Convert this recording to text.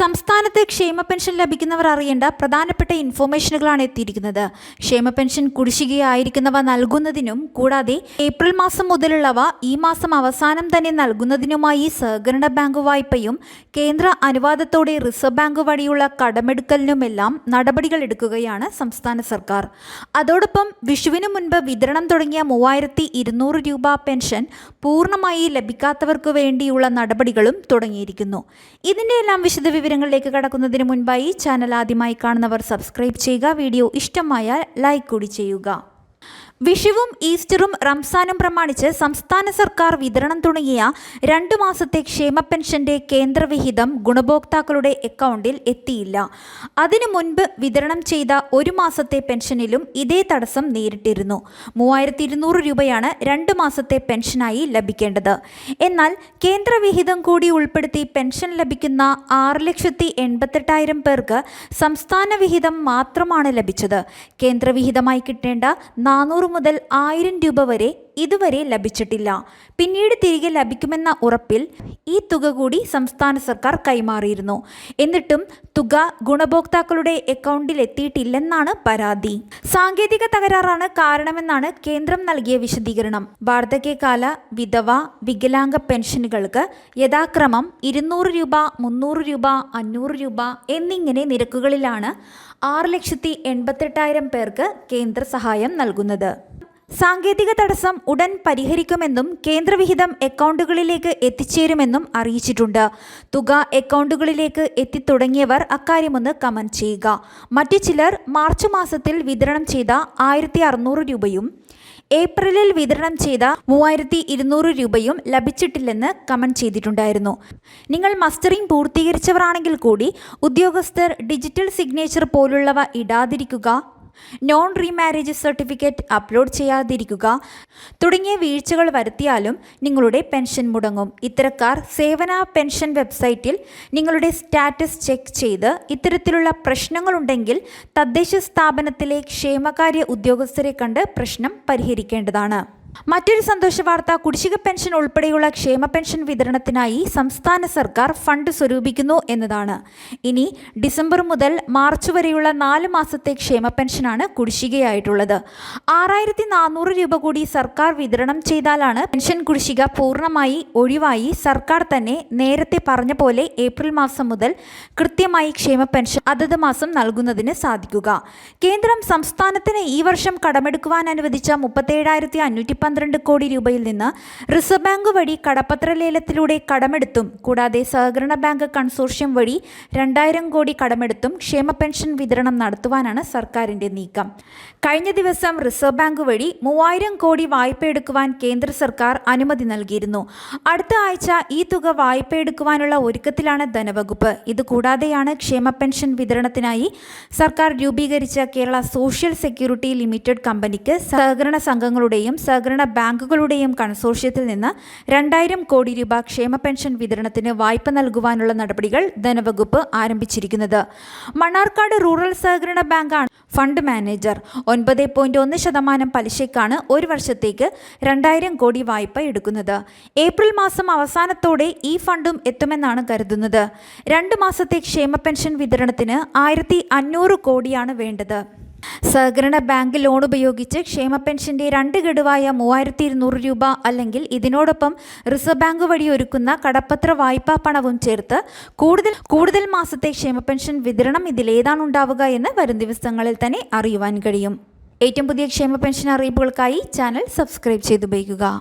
സംസ്ഥാനത്ത് ക്ഷേമ പെൻഷൻ ലഭിക്കുന്നവർ അറിയേണ്ട പ്രധാനപ്പെട്ട ഇൻഫോർമേഷനുകളാണ് എത്തിയിരിക്കുന്നത്. ക്ഷേമ പെൻഷൻ കുടിശ്ശികയായിരിക്കുന്നവ നൽകുന്നതിനും കൂടാതെ ഏപ്രിൽ മാസം മുതലുള്ളവ ഈ മാസം അവസാനം തന്നെ നൽകുന്നതിനുമായി സഹകരണ ബാങ്ക് വായ്പയും കേന്ദ്ര അനുവാദത്തോടെ റിസർവ് ബാങ്ക് വഴിയുള്ള കടമെടുക്കലിനുമെല്ലാം നടപടികൾ എടുക്കുകയാണ് സംസ്ഥാന സർക്കാർ. അതോടൊപ്പം വിഷുവിനു മുൻപ് വിതരണം തുടങ്ങിയ മൂവായിരത്തി ഇരുന്നൂറ് രൂപ പെൻഷൻ പൂർണമായി ലഭിക്കാത്തവർക്ക് വേണ്ടിയുള്ള നടപടികളും തുടങ്ങിയിരിക്കുന്നു. ഇതിന്റെ എല്ലാം വിശദ വിവരങ്ങളിലേക്ക് കടക്കുന്നതിന് മുൻപായി ചാനൽ ആദ്യമായി കാണുന്നവർ സബ്സ്ക്രൈബ് ചെയ്യുക. വീഡിയോ ഇഷ്ടമായാൽ ലൈക്ക് കൂടി ചെയ്യുക. വിഷുവും ഈസ്റ്ററും റംസാനും പ്രമാണിച്ച് സംസ്ഥാന സർക്കാർ വിതരണം തുടങ്ങിയ രണ്ടു മാസത്തെ ക്ഷേമ പെൻഷന്റെ കേന്ദ്രവിഹിതം ഗുണഭോക്താക്കളുടെ അക്കൗണ്ടിൽ എത്തിയില്ല. അതിനു മുൻപ് വിതരണം ചെയ്ത ഒരു മാസത്തെ പെൻഷനിലും ഇതേ തടസ്സം നേരിട്ടിരുന്നു. മൂവായിരത്തി ഇരുന്നൂറ് രൂപയാണ് രണ്ട് മാസത്തെ പെൻഷനായി ലഭിക്കേണ്ടത്. എന്നാൽ കേന്ദ്രവിഹിതം കൂടി ഉൾപ്പെടുത്തി പെൻഷൻ ലഭിക്കുന്ന ആറ് ലക്ഷത്തി എൺപത്തെട്ടായിരം പേർക്ക് സംസ്ഥാന വിഹിതം മാത്രമാണ് ലഭിച്ചത്. കേന്ദ്രവിഹിതമായി കിട്ടേണ്ട നാനൂറ് മുതൽ ആയിരം രൂപ വരെ ഇതുവരെ ലഭിച്ചിട്ടില്ല. പിന്നീട് തിരികെ ലഭിക്കുമെന്ന ഉറപ്പിൽ ഈ തുക കൂടി സംസ്ഥാന സർക്കാർ കൈമാറിയിരുന്നു. എന്നിട്ടും തുക ഗുണഭോക്താക്കളുടെ അക്കൗണ്ടിൽ എത്തിയിട്ടില്ലെന്നാണ് പരാതി. സാങ്കേതിക തകരാറാണ് കാരണമെന്നാണ് കേന്ദ്രം നൽകിയ വിശദീകരണം. വാർദ്ധക്യകാല വിധവ വികലാംഗ പെൻഷനുകൾക്ക് യഥാക്രമം ഇരുന്നൂറ് രൂപ മുന്നൂറ് രൂപ അഞ്ഞൂറ് രൂപ എന്നിങ്ങനെ നിരക്കുകളിലാണ് ആറ് ലക്ഷത്തി എൺപത്തെട്ടായിരം പേർക്ക് കേന്ദ്ര സഹായം നൽകുന്നത്. സാങ്കേതിക തടസ്സം ഉടൻ പരിഹരിക്കുമെന്നും കേന്ദ്രവിഹിതം അക്കൗണ്ടുകളിലേക്ക് എത്തിച്ചേരുമെന്നും അറിയിച്ചിട്ടുണ്ട്. തുക അക്കൗണ്ടുകളിലേക്ക് എത്തിത്തുടങ്ങിയവർ അക്കാര്യമൊന്ന് കമന്റ് ചെയ്യുക. മറ്റു ചിലർ മാർച്ച് മാസത്തിൽ വിതരണം ചെയ്ത ആയിരത്തി അറുന്നൂറ് രൂപയും ഏപ്രിലിൽ വിതരണം ചെയ്ത മൂവായിരത്തി ഇരുന്നൂറ് രൂപയും ലഭിച്ചിട്ടില്ലെന്ന് കമന്റ് ചെയ്തിട്ടുണ്ടായിരുന്നു. നിങ്ങൾ മസ്റ്ററിംഗ് പൂർത്തീകരിച്ചവരാണെങ്കിൽ കൂടി ഉദ്യോഗസ്ഥർ ഡിജിറ്റൽ സിഗ്നേച്ചർ പോലുള്ളവ ഇടാതിരിക്കുക നോൺ റീമാരേജ് സർട്ടിഫിക്കറ്റ് അപ്ലോഡ് ചെയ്യാതിരിക്കുക. തുടങ്ങിയ വീഴ്ചകൾ വരുത്തിയാലും നിങ്ങളുടെ പെൻഷൻ മുടങ്ങും. ഇത്തരക്കാർ സേവന പെൻഷൻ വെബ്സൈറ്റിൽ നിങ്ങളുടെ സ്റ്റാറ്റസ് ചെക്ക് ചെയ്ത് ഇത്തരത്തിലുള്ള പ്രശ്നങ്ങളുണ്ടെങ്കിൽ തദ്ദേശ സ്ഥാപനത്തിലെ ക്ഷേമകാര്യ ഉദ്യോഗസ്ഥരെ കണ്ട് പ്രശ്നം പരിഹരിക്കേണ്ടതാണ്. മറ്റൊരു സന്തോഷ വാർത്ത കുടിശ്ശിക പെൻഷൻ ഉൾപ്പെടെയുള്ള ക്ഷേമ പെൻഷൻ വിതരണത്തിനായി സംസ്ഥാന സർക്കാർ ഫണ്ട് സ്വരൂപിക്കുന്നു എന്നതാണ്. ഇനി ഡിസംബർ മുതൽ മാർച്ച് വരെയുള്ള നാല് മാസത്തെ ക്ഷേമ പെൻഷനാണ് കുടിശ്ശികയായിട്ടുള്ളത്. ആറായിരത്തി നാനൂറ് രൂപ കൂടി സർക്കാർ വിതരണം ചെയ്താലാണ് പെൻഷൻ കുടിശ്ശിക പൂർണമായി ഒഴിവായി സർക്കാർ തന്നെ നേരത്തെ പറഞ്ഞ പോലെ ഏപ്രിൽ മാസം മുതൽ കൃത്യമായി ക്ഷേമ പെൻഷൻ അതത് മാസം നൽകുന്നതിന് സാധിക്കുക. കേന്ദ്രം സംസ്ഥാനത്തിന് ഈ വർഷം കടമെടുക്കുവാൻ അനുവദിച്ച മുപ്പത്തേഴായിരത്തി പന്ത്രണ്ട് കോടി രൂപയിൽ നിന്ന് റിസർവ് ബാങ്ക് വഴി കടപ്പത്ര ലേലത്തിലൂടെ കടമെടുത്തും കൂടാതെ സഹകരണ ബാങ്ക് കൺസോർഷ്യം വഴി രണ്ടായിരം കോടി കടമെടുത്തും ക്ഷേമ പെൻഷൻ വിതരണം നടത്തുവാനാണ് സർക്കാരിന്റെ നീക്കം. കഴിഞ്ഞ ദിവസം റിസർവ് ബാങ്ക് വഴി മൂവായിരം കോടി വായ്പ എടുക്കുവാൻ കേന്ദ്ര സർക്കാർ അനുമതി നൽകിയിരുന്നു. അടുത്ത ആഴ്ച ഈ തുക വായ്പ എടുക്കുവാനുള്ള ഒരുക്കത്തിലാണ് ധനവകുപ്പ്. ഇതുകൂടാതെയാണ് ക്ഷേമ പെൻഷൻ വിതരണത്തിനായി സർക്കാർ രൂപീകരിച്ച കേരള സോഷ്യൽ സെക്യൂരിറ്റി ലിമിറ്റഡ് കമ്പനിക്ക് സഹകരണ സംഘങ്ങളുടെയും സഹകരണ ബാങ്കുകളുടെയും കൺസോർഷ്യത്തിൽ നിന്ന് രണ്ടായിരം കോടി രൂപ ക്ഷേമ പെൻഷൻ വിതരണത്തിന് വായ്പ നൽകുവാനുള്ള നടപടികൾ ധനവകുപ്പ് ആരംഭിച്ചിരിക്കുന്നത്. മണ്ണാർക്കാട് റൂറൽ സഹകരണ ബാങ്കാണ് ഫണ്ട് മാനേജർ. ഒൻപത് പോയിന്റ് ഒന്ന് ശതമാനം പലിശയ്ക്കാണ് ഒരു വർഷത്തേക്ക് രണ്ടായിരം കോടി വായ്പ എടുക്കുന്നത്. ഏപ്രിൽ മാസം അവസാനത്തോടെ ഈ ഫണ്ടും എത്തുമെന്നാണ് കരുതുന്നത്. രണ്ട് മാസത്തെ ക്ഷേമ പെൻഷൻ വിതരണത്തിന് ആയിരത്തി കോടിയാണ് വേണ്ടത്. സഹകരണ ബാങ്ക് ലോൺ ഉപയോഗിച്ച് ക്ഷേമ പെൻഷന്റെ രണ്ട് ഗഡുവായ മൂവായിരത്തി ഇരുന്നൂറ് രൂപ അല്ലെങ്കിൽ ഇതിനോടൊപ്പം റിസർവ് ബാങ്ക് വഴി ഒരുക്കുന്ന കടപ്പത്ര വായ്പാ പണവും ചേർത്ത് കൂടുതൽ കൂടുതൽ മാസത്തെ ക്ഷേമ പെൻഷൻ വിതരണം ഇതിലേതാണ് ഉണ്ടാവുക എന്ന് വരും ദിവസങ്ങളിൽ തന്നെ അറിയുവാൻ കഴിയും. ഏറ്റവും പുതിയ ക്ഷേമ പെൻഷൻ അറിയിപ്പുകൾക്കായി ചാനൽ സബ്സ്ക്രൈബ് ചെയ്തുപയോഗിക്കുക.